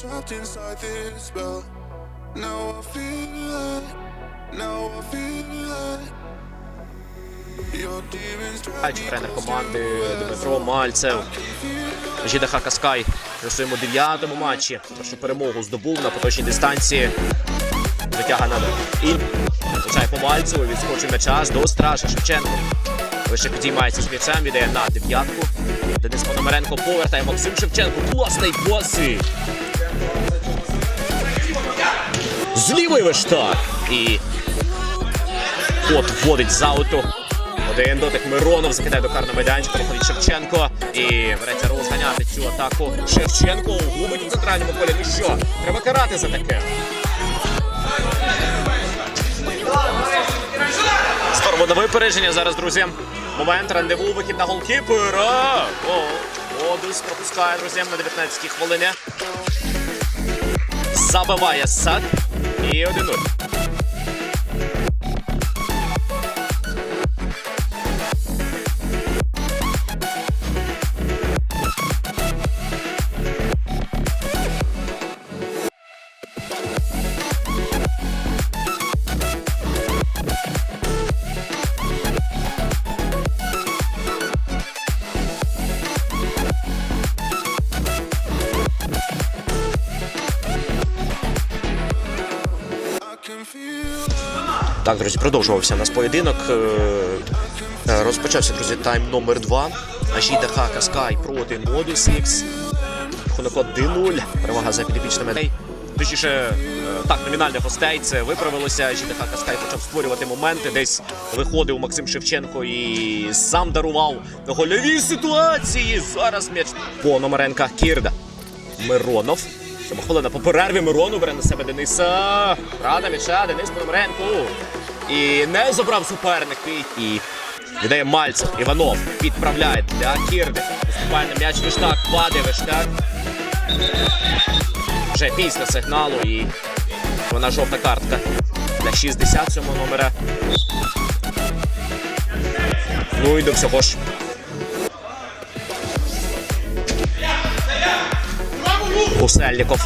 trapped inside this spell. Now I feel like, now I feel Гач, тренер команди Дмитро Мальцев. ЖДХ Каскай на своєму дев'ятому матчі. Першу перемогу здобув на поточній дистанції. Витяга на і влучає по Мальцеву. Відскочив м'яча до Страша Шевченко. Лише підіймається з м'ячем, віддає на дев'ятку. Денис Пономаренко повертає Максим Шевченко. Класний пасик. З лівої виштак. І Кот вводить з ауту. Один дотик Миронов закидає до карного майданчика, виходить Шевченко і береться розганяти цю атаку. Шевченко губить у центральному полі. Ну що, треба карати за таке. Сторво на випередження зараз, друзі. Момент рандеву, вихід на голкіпера. О, Модус пропускає, друзям на 19-й хвилині. Забиває сад. І 1-0. Так, друзі, продовжувався у нас поєдинок. Е, е, Розпочався, друзі, тайм номер 2 Ажіда Ха Каскай проти Модус Ікс. Рахунок 1-0. Перевага за підопічними. Точніше, е, так, номінальних гостей це виправилося. Ха Каскай почав створювати моменти. Десь виходив Максим Шевченко і сам дарував гольові ситуації. Зараз м'яч Пономаренка Кірда. Миронов. Сьома хвилина по перерві Мирону бере на себе Дениса. Рада м'яча, Денис Пономаренко. І не забрав суперник. І віддає Мальцев. Іванов відправляє для Кірди. Виступає на м'яч Виштак. Падає Виштак. Вже після сигналу і вона жовта картка для 67 номера. Ну і до всього ж Гусельников.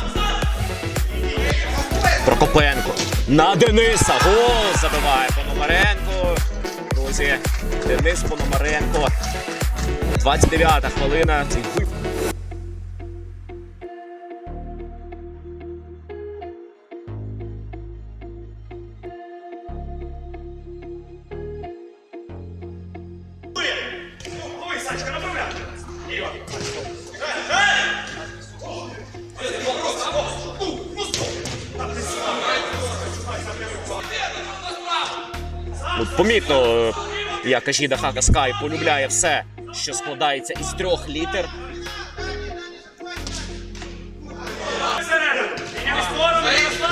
Прокопенко. На Дениса. Гол забиває Пономаренко. Друзі, Денис Пономаренко. 29-та хвилина. Цей вип- Ну, помітно, е, як Ажіда Хака Скай полюбляє все, що складається із трьох літер.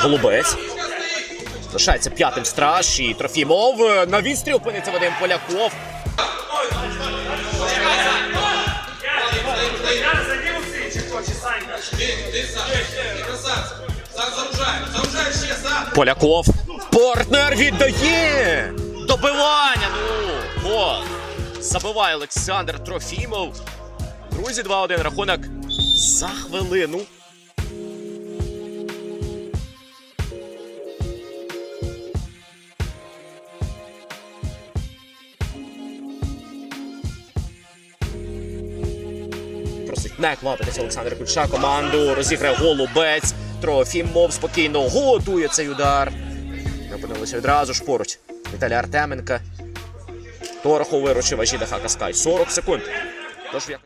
Голубець. Залишається п'ятим страж і Трофімов. Е, На відстріл опиниться Вадим Поляков. Поляков. Партнер віддає! Добивання! Ну! О! Забиває Олександр Трофімов. Друзі, 2-1 рахунок за хвилину. Просить не квапитися Олександр Кульша. Команду розіграє голубець. Трофімов спокійно готує цей удар. Опинилися відразу ж поруч. Віталій Артеменка. Тороху виручив Ажіда Хакаскай. 40 секунд. Тож як-